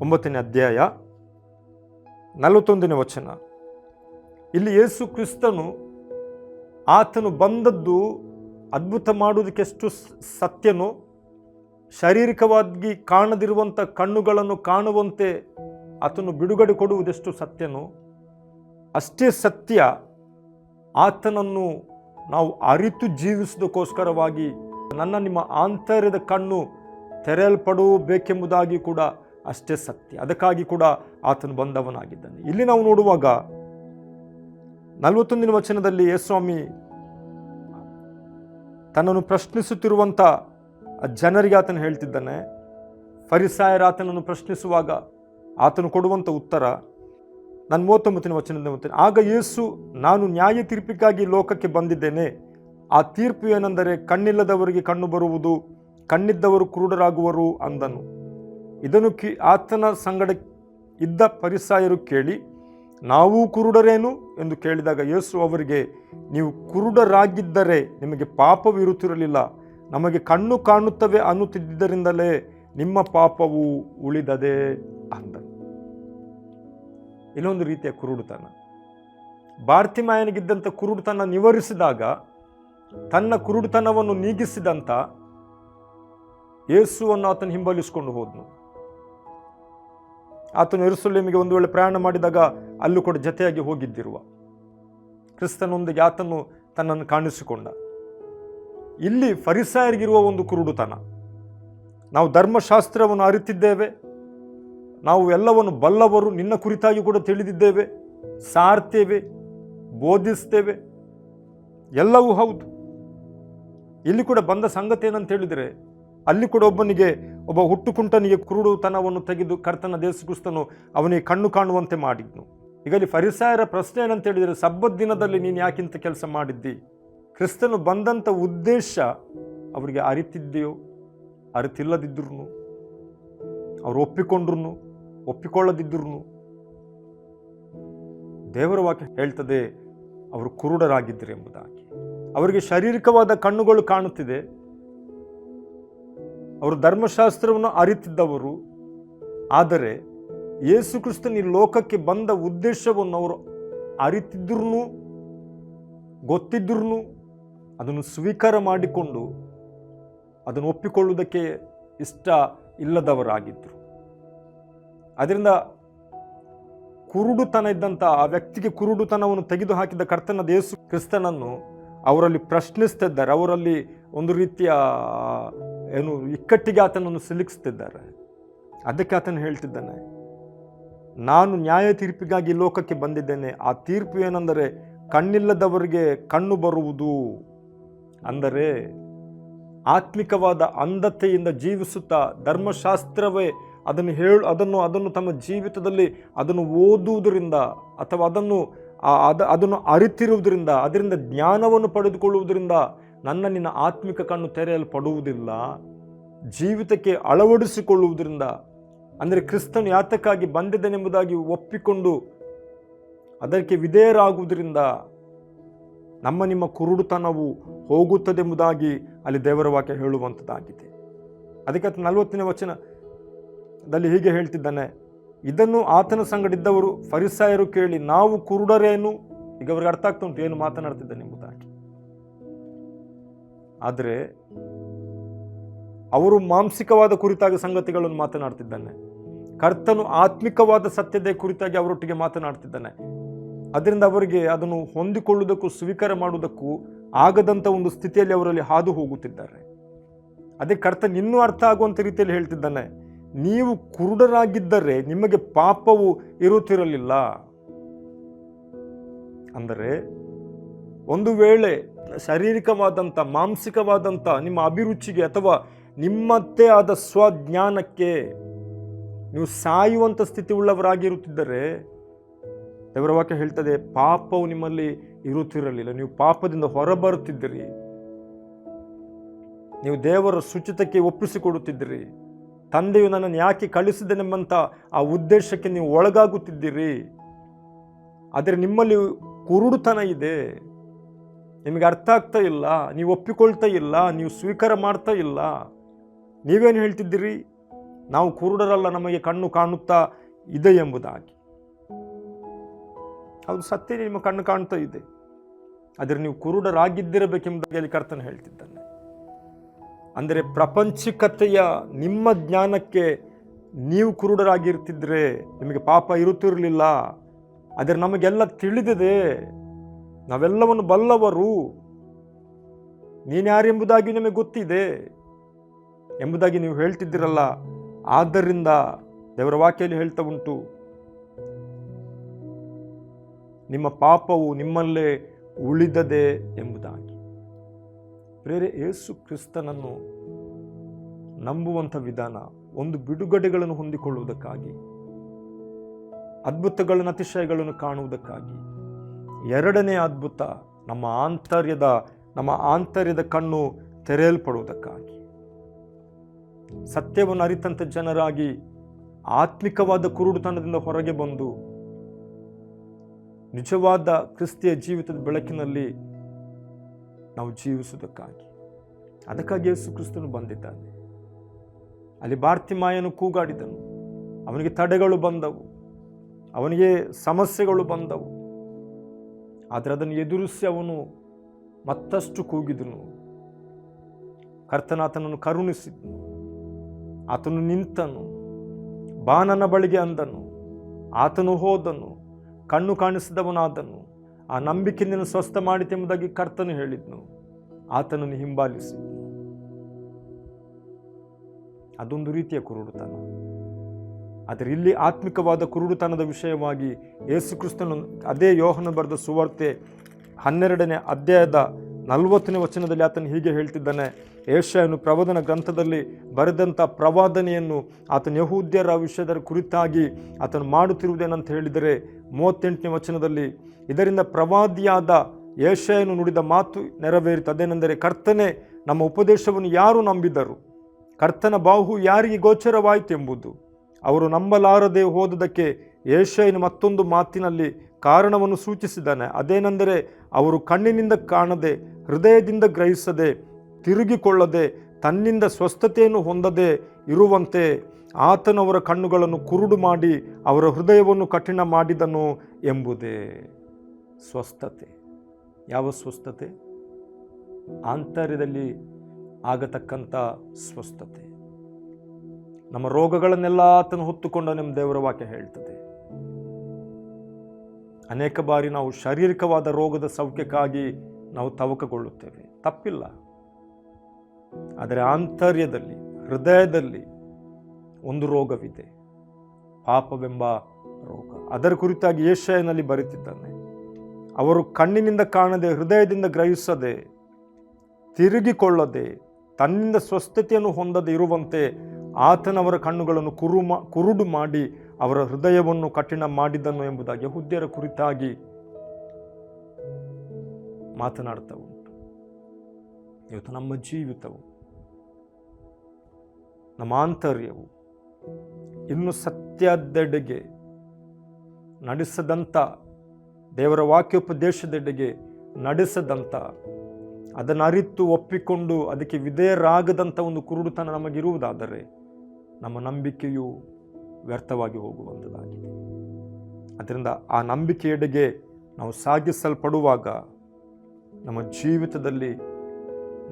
ಒಂಬತ್ತನೇ ಅಧ್ಯಾಯ ನಲವತ್ತೊಂದನೇ ವಚನ. ಇಲ್ಲಿ ಯೇಸು ಕ್ರಿಸ್ತನು ಆತನು ಬಂದದ್ದು ಅದ್ಭುತ ಮಾಡುವುದಕ್ಕೆಷ್ಟು ಸತ್ಯನೋ, ಶಾರೀರಿಕವಾಗಿ ಕಾಣದಿರುವಂಥ ಕಣ್ಣುಗಳನ್ನು ಕಾಣುವಂತೆ ಆತನು ಬಿಡುಗಡೆ ಕೊಡುವುದೆಷ್ಟು ಸತ್ಯನೋ, ಅಷ್ಟೇ ಸತ್ಯ ಆತನನ್ನು ನಾವು ಅರಿತು ಜೀವಿಸೋದಕ್ಕೋಸ್ಕರವಾಗಿ ನನ್ನ ನಿಮ್ಮ ಆಂತರ್ಯದ ಕಣ್ಣು ತೆರೆಯಲ್ಪಡಬೇಕೆಂಬುದಾಗಿ ಕೂಡ ಅಷ್ಟೇ ಸತ್ಯ. ಅದಕ್ಕಾಗಿ ಕೂಡ ಆತನು ಬಂದವನಾಗಿದ್ದಾನೆ. ಇಲ್ಲಿ ನಾವು ನೋಡುವಾಗ ನಲವತ್ತೊಂದಿನ ವಚನದಲ್ಲಿ ಯೇಸ್ವಾಮಿ ತನ್ನನ್ನು ಪ್ರಶ್ನಿಸುತ್ತಿರುವಂಥ ಜನರಿಗೆ ಆತನು ಹೇಳ್ತಿದ್ದಾನೆ. ಫರಿಸಾಯರ ಆತನನ್ನು ಪ್ರಶ್ನಿಸುವಾಗ ಆತನು ಕೊಡುವಂಥ ಉತ್ತರ ನಾನು ಮೂವತ್ತೊಂಬತ್ತನೇ ವಚನದಿಂದ ಓದ್ತೇನೆ ಆಗ ಯೇಸು, ನಾನು ನ್ಯಾಯ ತೀರ್ಪಿಗಾಗಿ ಲೋಕಕ್ಕೆ ಬಂದಿದ್ದೇನೆ. ಆ ತೀರ್ಪು ಏನೆಂದರೆ, ಕಣ್ಣಿಲ್ಲದವರಿಗೆ ಕಣ್ಣು ಬರುವುದು, ಕಣ್ಣಿದ್ದವರು ಕುರುಡರಾಗುವರು ಅಂದನು. ಇದನ್ನು ಕಿ, ಆತನ ಸಂಗಡ ಇದ್ದ ಪರಿಸಾಯರು ಕೇಳಿ, ನಾವೂ ಕುರುಡರೇನು? ಎಂದು ಕೇಳಿದಾಗ ಯೇಸು ಅವರಿಗೆ, ನೀವು ಕುರುಡರಾಗಿದ್ದರೆ ನಿಮಗೆ ಪಾಪವಿರುತ್ತಿರಲಿಲ್ಲ ನಮಗೆ ಕಣ್ಣು ಕಾಣುತ್ತವೆ ಅನ್ನುತ್ತಿದ್ದರಿಂದಲೇ ನಿಮ್ಮ ಪಾಪವು ಉಳಿದದೆ ಅಂದನು. ಇಲ್ಲೊಂದು ರೀತಿಯ ಕುರುಡುತನ. ಭಾರತಿಮಾಯನಿಗಿದ್ದಂಥ ಕುರುಡುತನ ನಿವಾರಿಸಿದಾಗ, ತನ್ನ ಕುರುಡುತನವನ್ನು ನೀಗಿಸಿದಂಥ ಯೇಸುವನ್ನು ಆತನು ಹಿಂಬಾಲಿಸಿಕೊಂಡು ಹೋದನು. ಆತನು ಎರಸುಲೇಮಿಗೆ ಒಂದು ವೇಳೆ ಪ್ರಯಾಣ ಮಾಡಿದಾಗ ಅಲ್ಲೂ ಕೂಡ ಜತೆಯಾಗಿ ಹೋಗಿದ್ದಿರುವ. ಕ್ರಿಸ್ತನೊಂದಿಗೆ ಆತನು ತನ್ನನ್ನು ಕಾಣಿಸಿಕೊಂಡ. ಇಲ್ಲಿ ಫರಿಸಾಯರಿಗಿರುವ ಒಂದು ಕುರುಡುತನ. ನಾವು ಧರ್ಮಶಾಸ್ತ್ರವನ್ನು ಅರಿತಿದ್ದೇವೆ. ನಾವು ಎಲ್ಲವನ್ನು ಬಲ್ಲವರು ನಿನ್ನ ಕುರಿತಾಗಿ ಕೂಡ ತಿಳಿದಿದ್ದೇವೆ, ಸಾರ್ತೇವೆ, ಬೋಧಿಸ್ತೇವೆ. ಎಲ್ಲವೂ ಹೌದು. ಇಲ್ಲಿ ಕೂಡ ಬಂದ ಸಂಗತಿ ಏನಂತ ಹೇಳಿದರೆ, ಅಲ್ಲಿ ಕೂಡ ಒಬ್ಬನಿಗೆ, ಒಬ್ಬ ಹುಟ್ಟುಕುಂಟನಿಗೆ ಕುರುಡುತನವನ್ನು ತೆಗೆದು ಕರ್ತನ ದೇಶಕ್ರಿಸ್ತನು ಅವನಿಗೆ ಕಣ್ಣು ಕಾಣುವಂತೆ ಮಾಡಿದ್ನು. ಈಗ ಇಲ್ಲಿ ಫರಿಸಾಯರ ಪ್ರಶ್ನೆ ಏನಂತ ಹೇಳಿದರೆ, ಸಬ್ಬತ್ ದಿನದಲ್ಲಿ ನೀನು ಯಾಕಿಂತ ಕೆಲಸ ಮಾಡಿದ್ದಿ? ಕ್ರಿಸ್ತನು ಬಂದಂಥ ಉದ್ದೇಶ ಅವರಿಗೆ ಅರಿತಿದ್ದೆಯೋ ಅರಿತಿಲ್ಲದಿದ್ರು ಅವರು ಒಪ್ಪಿಕೊಂಡ್ರು ಒಪ್ಪಿಕೊಳ್ಳದಿದ್ರು ದೇವರ ವಾಕ್ಯ ಹೇಳ್ತದೆ, ಅವರು ಕುರುಡರಾಗಿದ್ದರು ಎಂಬುದಾಗಿ. ಅವರಿಗೆ ಶಾರೀರಿಕವಾದ ಕಣ್ಣುಗಳು ಕಾಣುತ್ತಿದೆ. ಅವರು ಧರ್ಮಶಾಸ್ತ್ರವನ್ನು ಅರಿತಿದ್ದವರು. ಆದರೆ ಯೇಸು ಕ್ರಿಸ್ತನ ಈ ಲೋಕಕ್ಕೆ ಬಂದ ಉದ್ದೇಶವನ್ನು ಅವರು ಅರಿತಿದ್ರೂ ಗೊತ್ತಿದ್ರೂ ಅದನ್ನು ಸ್ವೀಕಾರ ಮಾಡಿಕೊಂಡು ಅದನ್ನು ಒಪ್ಪಿಕೊಳ್ಳುವುದಕ್ಕೆ ಇಷ್ಟ ಇಲ್ಲದವರಾಗಿದ್ದರು. ಅದರಿಂದ ಕುರುಡುತನ ಇದ್ದಂಥ ಆ ವ್ಯಕ್ತಿಗೆ ಕುರುಡುತನವನ್ನು ತೆಗೆದು ಹಾಕಿದ ಕರ್ತನಾದ ಯೇಸು ಕ್ರಿಸ್ತನನ್ನು ಅವರಲ್ಲಿ ಪ್ರಶ್ನಿಸ್ತಿದ್ದಾರೆ. ಅವರಲ್ಲಿ ಒಂದು ರೀತಿಯ, ಏನು, ಇಕ್ಕಟ್ಟಿಗೆ ಆತನನ್ನು ಸಿಲುಕಿಸ್ತಿದ್ದಾರೆ. ಅದಕ್ಕೆ ಆತನು ಹೇಳ್ತಿದ್ದಾನೆ, ನಾನು ನ್ಯಾಯ ತೀರ್ಪಿಗಾಗಿ ಲೋಕಕ್ಕೆ ಬಂದಿದ್ದೇನೆ. ಆ ತೀರ್ಪು ಏನೆಂದರೆ, ಕಣ್ಣಿಲ್ಲದವರಿಗೆ ಕಣ್ಣು ಬರುವುದು. ಅಂದರೆ, ಆತ್ಮಿಕವಾದ ಅಂಧತೆಯಿಂದ ಜೀವಿಸುತ್ತಾ ಧರ್ಮಶಾಸ್ತ್ರವೇ ಅದನ್ನು ಹೇಳು, ಅದನ್ನು ಅದನ್ನು ತಮ್ಮ ಜೀವಿತದಲ್ಲಿ ಅದನ್ನು ಓದುವುದರಿಂದ ಅಥವಾ ಅದನ್ನು ಅದ, ಅದನ್ನು ಅರಿತಿರುವುದರಿಂದ, ಅದರಿಂದ ಜ್ಞಾನವನ್ನು ಪಡೆದುಕೊಳ್ಳುವುದರಿಂದ ನನ್ನ, ನಿನ್ನ ಆತ್ಮಿಕ ಕಣ್ಣು ತೆರೆಯಲ್ಪಡುವುದಿಲ್ಲ. ಜೀವಿತಕ್ಕೆ ಅಳವಡಿಸಿಕೊಳ್ಳುವುದರಿಂದ, ಅಂದರೆ ಕ್ರಿಸ್ತನು ಯಾತಕ್ಕಾಗಿ ಬಂದಿದ್ದನೆಂಬುದಾಗಿ ಒಪ್ಪಿಕೊಂಡು ಅದಕ್ಕೆ ವಿಧೇಯರಾಗುವುದರಿಂದ ನಮ್ಮ, ನಿಮ್ಮ ಕುರುಡುತನವು ಹೋಗುತ್ತದೆಂಬುದಾಗಿ ಅಲ್ಲಿ ದೇವರ ವಾಕ್ಯ ಹೇಳುವಂಥದ್ದಾಗಿದೆ. ಅದಕ್ಕೆ ನಲವತ್ತನೇ ನಲವತ್ತನೇ ವಚನದಲ್ಲಿ ಹೀಗೆ ಹೇಳ್ತಿದ್ದಾನೆ, ಇದನ್ನು ಆತನ ಸಂಗಡಿದ್ದವರು ಫರಿಸಾಯರು ಕೇಳಿ ನಾವು ಕುರುಡರೇನು ಈಗ ಅವ್ರಿಗೆ ಅರ್ಥ ಆಗ್ತಾ ಉಂಟು ಏನು ಮಾತನಾಡ್ತಿದ್ದಾನೆ ಎಂಬುದಾಗಿ. ಆದರೆ ಅವರು ಮಾಂಸಿಕವಾದ ಕುರಿತಾಗಿ ಸಂಗತಿಗಳನ್ನು ಮಾತನಾಡ್ತಿದ್ದಾನೆ, ಕರ್ತನು ಆತ್ಮಿಕವಾದ ಸತ್ಯದ ಕುರಿತಾಗಿ ಅವರೊಟ್ಟಿಗೆ ಮಾತನಾಡ್ತಿದ್ದಾನೆ. ಅದರಿಂದ ಅವರಿಗೆ ಅದನ್ನು ಹೊಂದಿಕೊಳ್ಳುವುದಕ್ಕೂ ಸ್ವೀಕಾರ ಮಾಡುವುದಕ್ಕೂ ಆಗದಂಥ ಒಂದು ಸ್ಥಿತಿಯಲ್ಲಿ ಅವರಲ್ಲಿ ಹಾದು ಹೋಗುತ್ತಿದ್ದಾರೆ. ಅದೇ ಕರ್ತನ್ ಇನ್ನೂ ಅರ್ಥ ಆಗುವಂಥ ರೀತಿಯಲ್ಲಿ ಹೇಳ್ತಿದ್ದಾನೆ ನೀವು ಕುರುಡರಾಗಿದ್ದರೆ ನಿಮಗೆ ಪಾಪವು ಇರುತ್ತಿರಲಿಲ್ಲ. ಅಂದರೆ, ಒಂದು ವೇಳೆ ಶಾರೀರಿಕವಾದಂಥ, ಮಾನಸಿಕವಾದಂಥ ನಿಮ್ಮ ಅಭಿರುಚಿಗೆ ಅಥವಾ ನಿಮ್ಮದೇ ಆದ ಸ್ವಜ್ಞಾನಕ್ಕೆ ನೀವು ಸಾಯುವಂಥ ಸ್ಥಿತಿ ಉಳ್ಳವರಾಗಿರುತ್ತಿದ್ದರೆ ದೇವರ ವಾಕ್ಯ ಹೇಳ್ತದೆ, ಪಾಪವು ನಿಮ್ಮಲ್ಲಿ ಇರುತ್ತಿರಲಿಲ್ಲ. ನೀವು ಪಾಪದಿಂದ ಹೊರಬರುತ್ತಿದ್ದಿರಿ. ನೀವು ದೇವರ ಶುಚಿತಕ್ಕೆ ಒಪ್ಪಿಸಿಕೊಡುತ್ತಿದ್ದಿರಿ. ತಂದೆಯು ನನ್ನನ್ನು ಯಾಕೆ ಕಳಿಸಿದನೆಂಬಂಥ ಆ ಉದ್ದೇಶಕ್ಕೆ ನೀವು ಒಳಗಾಗುತ್ತಿದ್ದೀರಿ? ಆದರೆ ನಿಮ್ಮಲ್ಲಿ ಕುರುಡುತನ ಇದೆ. ನಿಮಗೆ ಅರ್ಥ ಆಗ್ತಾ ಇಲ್ಲ. ನೀವು ಒಪ್ಪಿಕೊಳ್ತಾ ಇಲ್ಲ. ನೀವು ಸ್ವೀಕಾರ ಮಾಡ್ತಾ ಇಲ್ಲ. ನೀವೇನು ಹೇಳ್ತಿದ್ದೀರಿ? ನಾವು ಕುರುಡರಲ್ಲ, ನಮಗೆ ಕಣ್ಣು ಕಾಣುತ್ತಾ ಇದೆ ಎಂಬುದಾಗಿ. ಅದು ಸತ್ಯ ನಿಮ್ಮ ಕಣ್ಣು ಕಾಣ್ತಾ ಇದೆ. ಆದರೆ ನೀವು ಕುರುಡರಾಗಿದ್ದಿರಬೇಕೆಂಬುದಾಗಿ ಅಲ್ಲಿ ಕರ್ತನ ಹೇಳ್ತಿದ್ದಾನೆ. ಅಂದರೆ ಪ್ರಪಂಚಿಕತೆಯ ನಿಮ್ಮ ಜ್ಞಾನಕ್ಕೆ ನೀವು ಕುರುಡರಾಗಿರ್ತಿದ್ರೆ ನಿಮಗೆ ಪಾಪ ಇರುತ್ತಿರಲಿಲ್ಲ. ಆದರೆ ನಮಗೆಲ್ಲ ತಿಳಿದಿದೆ, ನಾವೆಲ್ಲವನ್ನು ಬಲ್ಲವರು. ನೀನ್ಯಾರೆಂಬುದಾಗಿ ನಿಮಗೆ ಗೊತ್ತಿದೆ. ಎಂಬುದಾಗಿ ನೀವು ಹೇಳ್ತಿದ್ದೀರಲ್ಲ. ಆದ್ದರಿಂದ ದೇವರ ವಾಕ್ಯಲ್ಲಿ ಹೇಳ್ತಾ ಉಂಟು, ನಿಮ್ಮ ಪಾಪವು ನಿಮ್ಮಲ್ಲೇ ಉಳಿದದೆ ಎಂಬುದಾಗಿ. ಪ್ರೇರೆ, ಯೇಸು ಕ್ರಿಸ್ತನನ್ನು ನಂಬುವಂಥ ವಿಧಾನ ಒಂದು ಬಿಡುಗಡೆಗಳನ್ನು ಹೊಂದಿಕೊಳ್ಳುವುದಕ್ಕಾಗಿ, ಅದ್ಭುತಗಳನ್ನು, ಅತಿಶಯಗಳನ್ನು ಕಾಣುವುದಕ್ಕಾಗಿ. ಎರಡನೇ ಅದ್ಭುತ ನಮ್ಮ ಆಂತರ್ಯದ ನಮ್ಮ ಆಂತರ್ಯದ ಕಣ್ಣು ತೆರೆಯಲ್ಪಡುವುದಕ್ಕಾಗಿ. ಸತ್ಯವನ್ನು ಅರಿತಂಥ ಜನರಾಗಿ ಆತ್ಮಿಕವಾದ ಕುರುಡುತನದಿಂದ ಹೊರಗೆ ಬಂದು ನಿಜವಾದ ಕ್ರಿಸ್ತಿಯ ಜೀವಿತದ ಬೆಳಕಿನಲ್ಲಿ ನಾವು ಜೀವಿಸುವುದಕ್ಕಾಗಿ. ಅದಕ್ಕಾಗಿ ಯೇಸು ಕ್ರಿಸ್ತನು ಬಂದಿದ್ದಾನೆ. ಅಲ್ಲಿ ಬಾರ್ತಿಮಾಯನು ಕೂಗಾಡಿದನು. ಅವನಿಗೆ ತಡೆಗಳು ಬಂದವು. ಅವನಿಗೆ ಸಮಸ್ಯೆಗಳು ಬಂದವು. ಆದರೆ ಅದನ್ನು ಎದುರಿಸಿ ಅವನು ಮತ್ತಷ್ಟು ಕೂಗಿದನು. ಕರ್ತನಾತನನ್ನು ಕರುಣಿಸಿದನು. ಆತನು ನಿಂತನು. ಬಾನನ ಬಳಿಗೆ ಅಂದನು. ಆತನು ಹೋದನು. ಕಣ್ಣು ಕಾಣಿಸಿದವನಾದನು. ಆ ನಂಬಿಕೆಯನ್ನು ಸ್ವಸ್ಥ ಮಾಡಿತೆಂಬುದಾಗಿ ಕರ್ತನು ಹೇಳಿದ್ನು. ಆತನನ್ನು ಹಿಂಬಾಲಿಸಿ. ಅದೊಂದು ರೀತಿಯ ಕುರುಡುತನ. ಆದರೆ ಇಲ್ಲಿ ಆತ್ಮಿಕವಾದ ಕುರುಡುತನದ ವಿಷಯವಾಗಿ ಯೇಸು ಕ್ರಿಸ್ತನು ಅದೇ ಯೋಹನ ಬರೆದ ಸುವಾರ್ತೆ ಹನ್ನೆರಡನೇ ಅಧ್ಯಾಯದ ನಲವತ್ತನೇ ವಚನದಲ್ಲಿ ಆತನು ಹೀಗೆ ಹೇಳ್ತಿದ್ದಾನೆ ಏಷ್ಯನು ಪ್ರವಾದನ ಗ್ರಂಥದಲ್ಲಿ ಬರೆದಂಥ ಪ್ರವಾದನೆಯನ್ನು ಆತನ ಯಹೂದ್ಯರ ವಿಷಯದ ಕುರಿತಾಗಿ ಆತನು ಮಾಡುತ್ತಿರುವುದೇನಂತ ಹೇಳಿದರೆ ಮೂವತ್ತೆಂಟನೇ ವಚನದಲ್ಲಿ, ಇದರಿಂದ ಪ್ರವಾದಿಯಾದ ಏಷ್ಯನು ನುಡಿದ ಮಾತು ನೆರವೇರಿತು. ಅದೇನೆಂದರೆ, ಕರ್ತನೆ, ನಮ್ಮ ಉಪದೇಶವನ್ನು ಯಾರು ನಂಬಿದರು? ಕರ್ತನ ಬಾಹು ಯಾರಿಗೆ ಗೋಚರವಾಯಿತು ಎಂಬುದು. ಅವರು ನಂಬಲಾರದೆ ಹೋದದಕ್ಕೆ ಏಷಯನ ಮತ್ತೊಂದು ಮಾತಿನಲ್ಲಿ ಕಾರಣವನ್ನು ಸೂಚಿಸಿದ್ದಾನೆ. ಅದೇನೆಂದರೆ, ಅವರು ಕಣ್ಣಿನಿಂದ ಕಾಣದೆ, ಹೃದಯದಿಂದ ಗ್ರಹಿಸದೆ ತಿರುಗಿಕೊಳ್ಳದೆ, ತನ್ನಿಂದ ಸ್ವಸ್ಥತೆಯನ್ನು ಹೊಂದದೆ ಇರುವಂತೆ ಆತನವರ ಕಣ್ಣುಗಳನ್ನು ಕುರುಡು ಮಾಡಿ ಅವರ ಹೃದಯವನ್ನು ಕಠಿಣ ಮಾಡಿದನು ಎಂಬುದೇ ಸ್ವಸ್ಥತೆ. ಯಾವ ಸ್ವಸ್ಥತೆ? ಆಂತರ್ಯದಲ್ಲಿ ಆಗತಕ್ಕಂಥ ಸ್ವಸ್ಥತೆ. ನಮ್ಮ ರೋಗಗಳನ್ನೆಲ್ಲ ಆತನು ಹೊತ್ತುಕೊಂಡ ನಮ್ಮ ದೇವರ ವಾಕ್ಯ ಹೇಳ್ತದೆ. ಅನೇಕ ಬಾರಿ ನಾವು ಶಾರೀರಿಕವಾದ ರೋಗದ ಸೌಖ್ಯಕ್ಕಾಗಿ ನಾವು ತವಕಗೊಳ್ಳುತ್ತೇವೆ. ತಪ್ಪಿಲ್ಲ. ಆದರೆ ಆಂತರ್ಯದಲ್ಲಿ, ಹೃದಯದಲ್ಲಿ ಒಂದು ರೋಗವಿದೆ. ಪಾಪವೆಂಬ ರೋಗ. ಅದರ ಕುರಿತಾಗಿ ಏಷ್ಯಾನಲ್ಲಿ ಬರೆತಿದ್ದಾನೆ ಅವರು ಕಣ್ಣಿನಿಂದ ಕಾಣದೆ, ಹೃದಯದಿಂದ ಗ್ರಹಿಸದೆ, ತಿರುಗಿಕೊಳ್ಳದೆ, ತನ್ನಿಂದ ಸ್ವಸ್ಥತೆಯನ್ನು ಹೊಂದದೆ ಇರುವಂತೆ ಆತನವರ ಕಣ್ಣುಗಳನ್ನು ಕುರುಮ, ಕುರುಡು ಮಾಡಿ ಅವರ ಹೃದಯವನ್ನು ಕಠಿಣ ಮಾಡಿದನು ಎಂಬುದಾಗಿ ಹುದ್ದೆಯರ ಕುರಿತಾಗಿ ಮಾತನಾಡ್ತಾ ಇವತ್ತು ನಮ್ಮ ಜೀವಿತವು, ನಮ್ಮ ಆಂತರ್ಯವು ಇನ್ನು ಸತ್ಯದೆಡೆಗೆ ನಡೆಸದಂಥ, ದೇವರ ವಾಕ್ಯೋಪದೇಶದೆಡೆಗೆ ನಡೆಸದಂಥ, ಅದನ್ನು ಅರಿತು ಒಪ್ಪಿಕೊಂಡು ಅದಕ್ಕೆ ವಿಧೇಯರಾಗದಂಥ ಒಂದು ಕುರುಡುತನ ನಮಗಿರುವುದಾದರೆ ನಮ್ಮ ನಂಬಿಕೆಯು ವ್ಯರ್ಥವಾಗಿ ಹೋಗುವಂಥದ್ದಾಗಿದೆ. ಅದರಿಂದ ಆ ನಂಬಿಕೆಯೆಡೆಗೆ ನಾವು ಸಾಗಿಸಲ್ಪಡುವಾಗ ನಮ್ಮ ಜೀವಿತದಲ್ಲಿ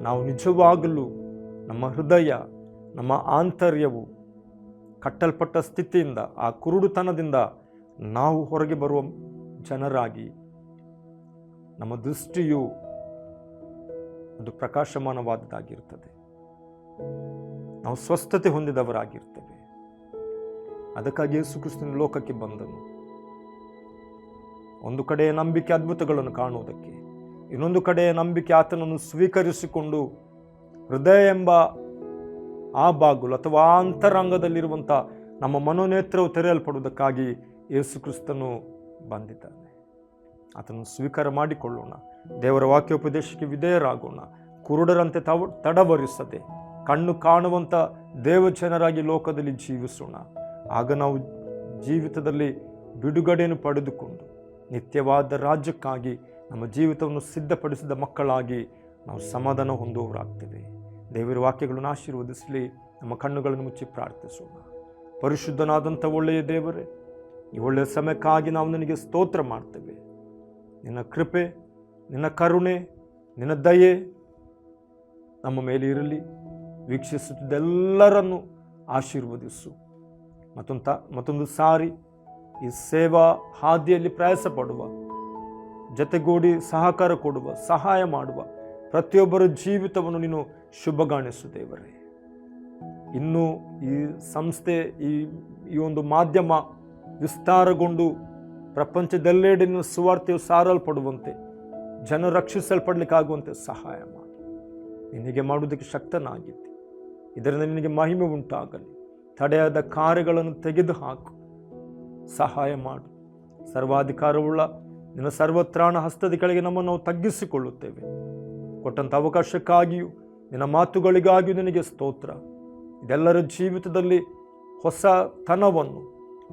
ನಾವು ನಿಜವಾಗಲೂ ನಮ್ಮ ಹೃದಯ, ನಮ್ಮ ಆಂತರ್ಯವು ಕಟ್ಟಲ್ಪಟ್ಟ ಸ್ಥಿತಿಯಿಂದ, ಆ ಕುರುಡುತನದಿಂದ ನಾವು ಹೊರಗೆ ಬರುವ ಜನರಾಗಿ ನಮ್ಮ ದೃಷ್ಟಿಯು ಒಂದು ಪ್ರಕಾಶಮಾನವಾದದ್ದಾಗಿರುತ್ತದೆ. ನಾವು ಸ್ವಸ್ಥತೆ ಹೊಂದಿದವರಾಗಿರ್ತೇವೆ. ಅದಕ್ಕಾಗಿ ಯೇಸು ಕ್ರಿಸ್ತನ ಲೋಕಕ್ಕೆ ಬಂದನು. ಒಂದು ಕಡೆಯ ನಂಬಿಕೆ ಅದ್ಭುತಗಳನ್ನು ಕಾಣುವುದಕ್ಕೆ ಇನ್ನೊಂದು ಕಡೆ ನಂಬಿಕೆ ಆತನನ್ನು ಸ್ವೀಕರಿಸಿಕೊಂಡು ಹೃದಯ ಎಂಬ ಆ ಬಾಗುಲು ಅಥವಾ ಅಂತರಂಗದಲ್ಲಿರುವಂಥ ನಮ್ಮ ಮನೋನೇತ್ರವು ತೆರೆಯಲ್ಪಡುವುದಕ್ಕಾಗಿ ಯೇಸು ಕ್ರಿಸ್ತನು ಬಂದಿದ್ದಾನೆ. ಆತನನ್ನು ಸ್ವೀಕಾರ ಮಾಡಿಕೊಳ್ಳೋಣ. ದೇವರ ವಾಕ್ಯೋಪದೇಶಕ್ಕೆ ವಿಧೇಯರಾಗೋಣ. ಕುರುಡರಂತೆ ತವ, ತಡವರಿಸದೆ ಕಣ್ಣು ಕಾಣುವಂಥ ದೇವಜನರಾಗಿ ಲೋಕದಲ್ಲಿ ಜೀವಿಸೋಣ. ಆಗ ನಾವು ಜೀವಿತದಲ್ಲಿ ಬಿಡುಗಡೆಯನ್ನು ಪಡೆದುಕೊಂಡು ನಿತ್ಯವಾದ ರಾಜ್ಯಕ್ಕಾಗಿ ನಮ್ಮ ಜೀವಿತವನ್ನು ಸಿದ್ಧಪಡಿಸಿದ ಮಕ್ಕಳಾಗಿ ನಾವು ಸಮಾಧಾನ ಹೊಂದುವವರಾಗ್ತೇವೆ. ದೇವರ ವಾಕ್ಯಗಳನ್ನು ಆಶೀರ್ವದಿಸಲಿ. ನಮ್ಮ ಕಣ್ಣುಗಳನ್ನು ಮುಚ್ಚಿ ಪ್ರಾರ್ಥಿಸೋಣ. ಪರಿಶುದ್ಧನಾದಂಥ ಒಳ್ಳೆಯ ದೇವರೇ, ಈ ಒಳ್ಳೆಯ ಸಮಯಕ್ಕಾಗಿ ನಾವು ನಿನಗೆ ಸ್ತೋತ್ರ ಮಾಡ್ತೇವೆ. ನಿನ್ನ ಕೃಪೆ, ನಿನ್ನ ಕರುಣೆ, ನಿನ್ನ ದಯೆ ನಮ್ಮ ಮೇಲೆ ಇರಲಿ. ವೀಕ್ಷಿಸುತ್ತಿದ್ದೆಲ್ಲರನ್ನು ಆಶೀರ್ವದಿಸು. ಮತ್ತೊಂದು ಮತ್ತೊಂದು ಸಾರಿ ಈ ಸೇವಾ ಹಾದಿಯಲ್ಲಿ ಪ್ರಯಾಸ ಪಡುವ ಜತೆಗೂಡಿ ಸಹಕಾರ ಕೊಡುವ, ಸಹಾಯ ಮಾಡುವ ಪ್ರತಿಯೊಬ್ಬರ ಜೀವಿತವನ್ನು ನೀನು ಶುಭಗಾಣಿಸು ದೇವರೇ. ಇನ್ನು ಈ ಸಂಸ್ಥೆ, ಈ ಈ ಒಂದು ಮಾಧ್ಯಮ ವಿಸ್ತಾರಗೊಂಡು ಪ್ರಪಂಚದೆಲ್ಲೆಡೆಯನ್ನು ಸುವಾರ್ತೆಯು ಸಾರಲ್ಪಡುವಂತೆ, ಜನ ರಕ್ಷಿಸಲ್ಪಡಲಿಕ್ಕಾಗುವಂತೆ ಸಹಾಯ ಮಾಡು. ನಿನಗೆ ಮಾಡುವುದಕ್ಕೆ ಶಕ್ತನಾಗಿದ್ದೆ. ಇದರಿಂದ ನಿನಗೆ ಮಹಿಮೆ ಉಂಟಾಗಲಿ. ತಡೆಯಾದ ಕಾರ್ಯಗಳನ್ನು ತೆಗೆದು ಹಾಕು ಸಹಾಯ ಮಾಡು. ಸರ್ವಾಧಿಕಾರವುಳ್ಳ ನಿನ್ನ ಸರ್ವತ್ರಾಣ ಹಸ್ತದ ಕೆಳಗೆ ನಮ್ಮನ್ನು ನಾವು ತಗ್ಗಿಸಿಕೊಳ್ಳುತ್ತೇವೆ. ಕೊಟ್ಟಂಥ ಅವಕಾಶಕ್ಕಾಗಿಯೂ, ನಿನ್ನ ಮಾತುಗಳಿಗಾಗಿಯೂ ನಿನಗೆ ಸ್ತೋತ್ರ. ಇದೆಲ್ಲರ ಜೀವಿತದಲ್ಲಿ ಹೊಸ ತನವನ್ನು,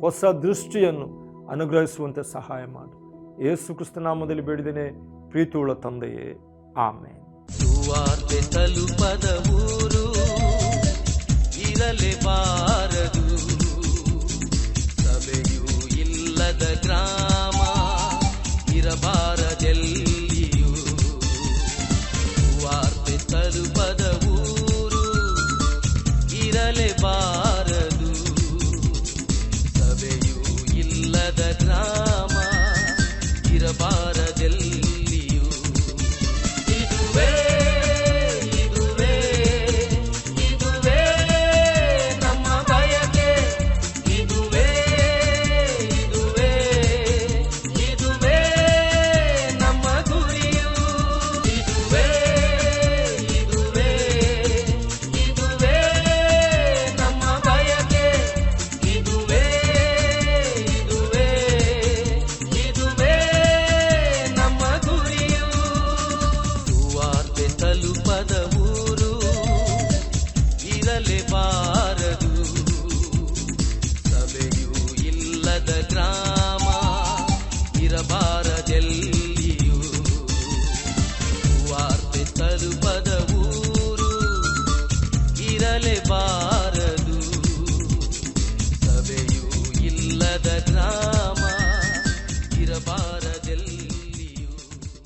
ಹೊಸ ದೃಷ್ಟಿಯನ್ನು ಅನುಗ್ರಹಿಸುವಂತೆ ಸಹಾಯ ಮಾಡು. ಯೇಸು ಕ್ರಿಸ್ತನಾಮದಲ್ಲಿ ಬೇಡಿದ್ದೇನೆ, ಪ್ರೀತಿಯುಳ್ಳ ತಂದೆಯೇ ಆಮೆ ಸುವಾರ್ತೆ ಇರಲೇಬಾರದು ಸಭೆಯೂ ಇಲ್ಲದ ಗ್ರಾಮ ಇರಬಾರದೆಲ್ಲಿಯೂ ಸುವಾರ್ತೆ ತಲುಪದ ಊರು ಇರಲೇಬಾರದು ಸಭೆಯೂ ಇಲ್ಲದ ಗ್ರಾಮ ಇರಬಾರದೆಲ್ಲಿಯೂ